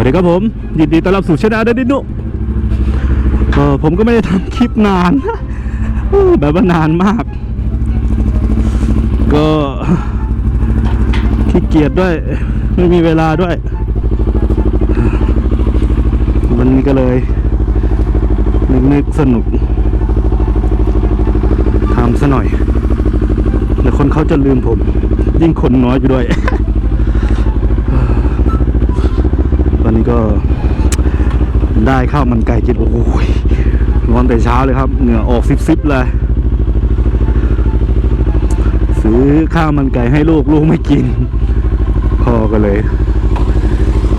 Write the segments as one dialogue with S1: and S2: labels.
S1: วัสดีครับผม ยินดีต้อนรับสู่ช anel เดนิโนเออผมก็ไม่ได้ทำคลิปนาน แบบว่านานมาก ก็ขี้เกียจด้วย ไม่มีเวลาด้วยวันนี้ก็เลย นึกสนุกทำซะหน่อยเดี๋ยวคนเขาจะลืมผม ยิ่งคนน้อยไปด้วย วันนี้ ก็ได้ข้าวมันไก่กินโอ้ยร้อนแต่เช้าเลยครับ เหงื่อออกซิบๆเลยซื้อข้าวมันไก่ให้ลูกลูกไม่กินพ่อก็เลย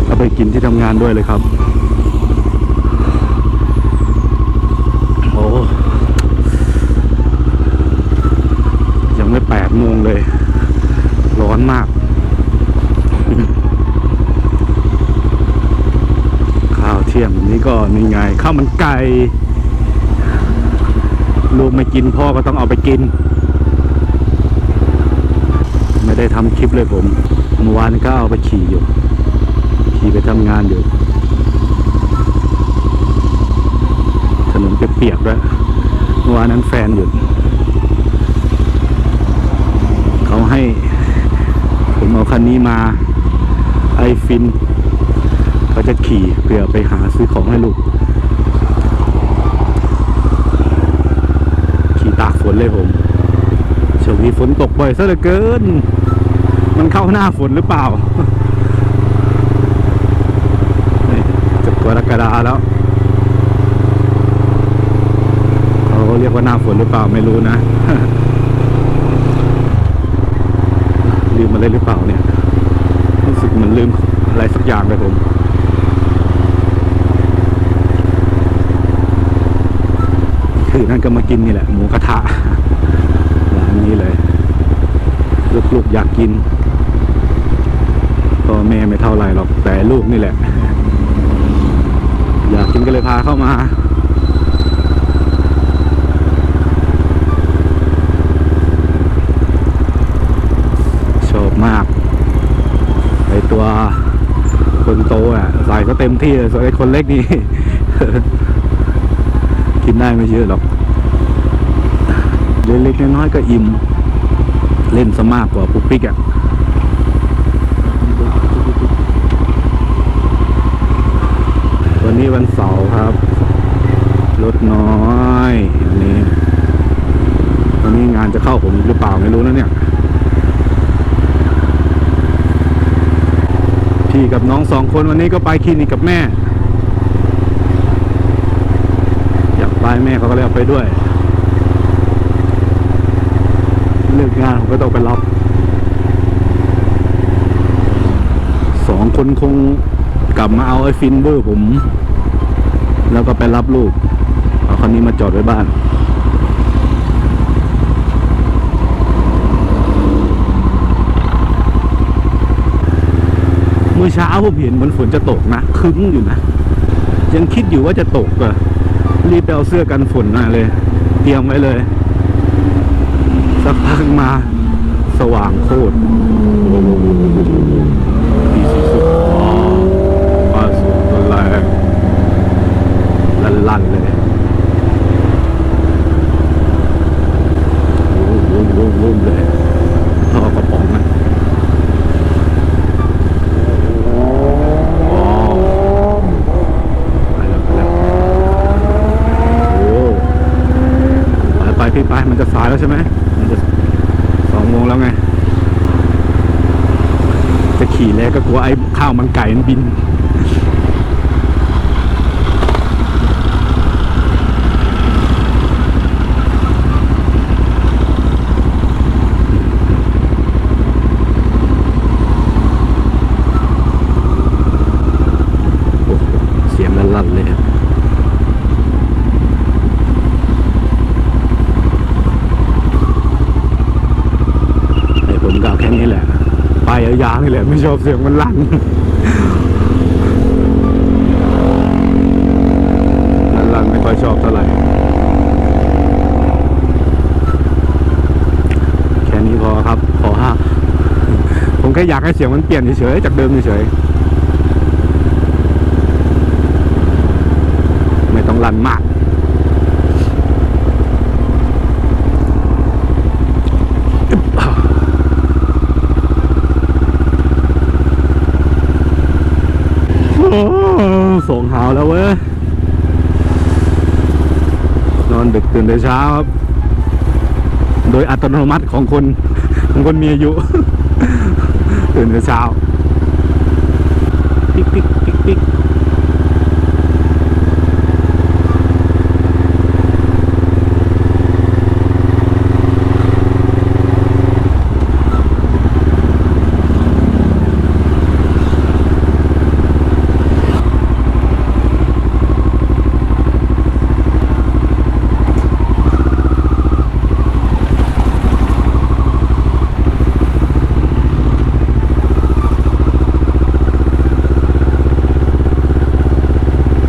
S1: เอาไปกินที่ทำงานด้วยเลยครับโอ้ยังไม่แปดโมงเลย ร้อนมาก ข้าว เที่ยงนนี้ก็นี่ไงข้าวมันไก่ลูกไม่กินพ่อก็ต้องเอาไปกิน ไม่ได้ทำคลิปเลยผมเมื่อวานก็เอาไปขี่อยู่ ขี่ไปทำงานอยู่ ถนนเปียกๆด้วยเมื่อวานนั้นแฟนหยุดเขาให้ ผมเอาคันนี้มาไอฟิน จะขี่เพื่อไปหาซื้อของให้ลูก ขี่ตากฝนเลยผมช่วงนี้ฝนตกบ่อยซะเหลือเกิน มันเข้าหน้าฝนหรือเปล่านี่จะกรกฎาแล้วเขาเรียกว่าหน้าฝนหรือเปล่าไม่รู้นะลืมอะไรหรือเปล่าเนี่ยรู้สึกเหมือนลืมอะไรสักอย่างเลยผม คือนั่นก็มากินนี่แหละ หมูกระทะร้านนี้เลยลูกๆอยากกินพ่อแม่ไม่เท่าไรหรอกแต่ลูกนี่แหละ อยากกินก็เลยพาเข้ามาชอบมากไอตัวคนโตอะใส่ก็เต็มที่เลยส่วนไอคนเล็กนี่ กินได้ไม่เยอะหรอก เล็กๆน้อยๆก็อิ่ม เล่นซะมากกว่าปุ๊กปิ๊กอะวันนี้วันเสาร์ครับ รถน้อยอันนี้วันนี้งานจะเข้าผมหรือเปล่าไม่รู้นะเนี่ย พี่กับน้องสองคนวันนี้ก็ไปคลินิกกับแม่ อยากไปแม่เขาก็เลยเอาไปด้วย เลิกงานผมก็ต้องไปรับสองคนคงกลับมาเอาไอ้ฟินเบอร์ผม แล้วก็ไปรับลูก เอาคันนี้มาจอดไว้บ้านเมื่อเช้าผมเห็นเหมือนฝนจะตกนะครึ้มอยู่นะ ยังคิดอยู่ว่าจะตกอะรีบไปเอาเสื้อกันฝนมาเลย เตรียมไว้เลย สักพักมาสว่างโคตรดีสุดๆมาสุดแรงลั่นๆเลยวุ้มๆเลยท่อกระป๋องนะอ๋อไปแล้วไปแล้วโอ้ไปไปพี่ไปมันจะสายแล้วใช่ไหมมันจะสองโมงแล้วไง จะขี่แล้วก็กลัวไอ้ข้าวมันไก่มันบิน แหละไม่ชอบเสียงมันลั่นลั่นไม่ค่อยชอบเท่าไหร่แค่นี้พอครับขอห้าผมแค่อยากให้เสียงมันเปลี่ยนเฉยๆจากเดิมเฉยๆไม่ต้องลั่นมาก ส่งหาวแล้วเว้ย นอนดึกตื่นแต่เช้าครับ โดยอัตโนมัติของคน ของคนมีอายุ ตื่นแต่เช้า ปิ๊กปิ๊กปิ๊กปิ๊ก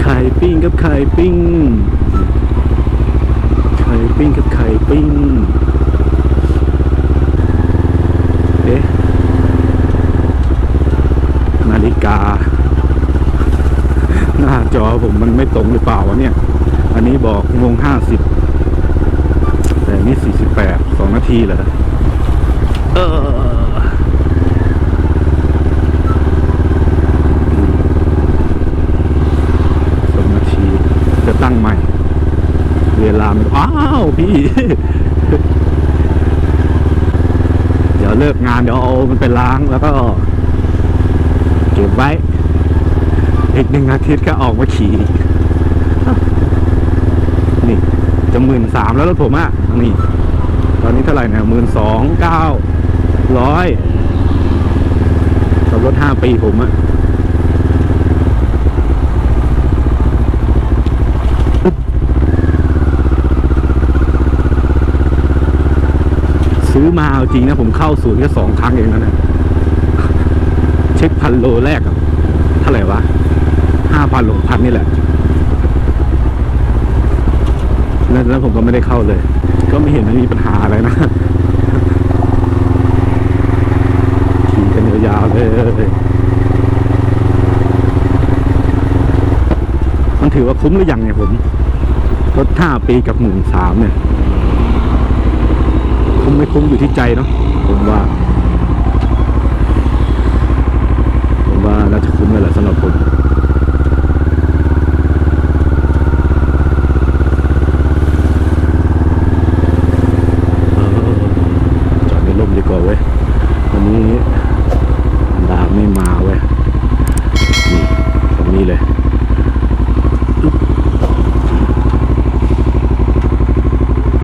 S1: ไข่ ปิ้งกับไข่ปิ้ง ไข่ปิ้งกับไข่ปิ้ง เอ๊ะ นาฬิกา หน้าจอผมมันไม่ตรงหรือเปล่าวะเนี่ย อันนี้บอกโมงห้าสิบ แต่นี่สี่สิบแปดสองนาทีเหรอ เออ สองนาทีจะ ตั้งใหม่ เวลามันอ้าวพี่ เดี๋ยวเลิกงานเดี๋ยวเอามันไปล้างแล้วก็ เก็บไว้ อีกหนึ่งอาทิตย์ก็ออกมาขี่นี่จะหมื่นสามแล้วรถผมอะนี่ ตอนนี้เท่าไหร่เนี่ยหมื่นสองเก้าร้อยกับรถห้าปีผมอะ ซื้อมาเอาจริงนะผมเข้าศูนย์แค่สองครั้งเองนะเนี่ยเช็คพันโลแรกอะเท่าไหร่วะห้าพันหกพันนี่แหละแล้วผมก็ไม่ได้เข้าเลย ก็ไม่เห็นมีปัญหาอะไรนะขี่กันยาวๆเลยมันถือว่าคุ้มหรือยังเนี่ยผมรถห้าปีกับหมื่นสามเนี่ย มไม่คุ้มอยู่ที่ใจเนาะผมว่า ผมว่าน่าจะคุ้มเลยแหละสำหรับผม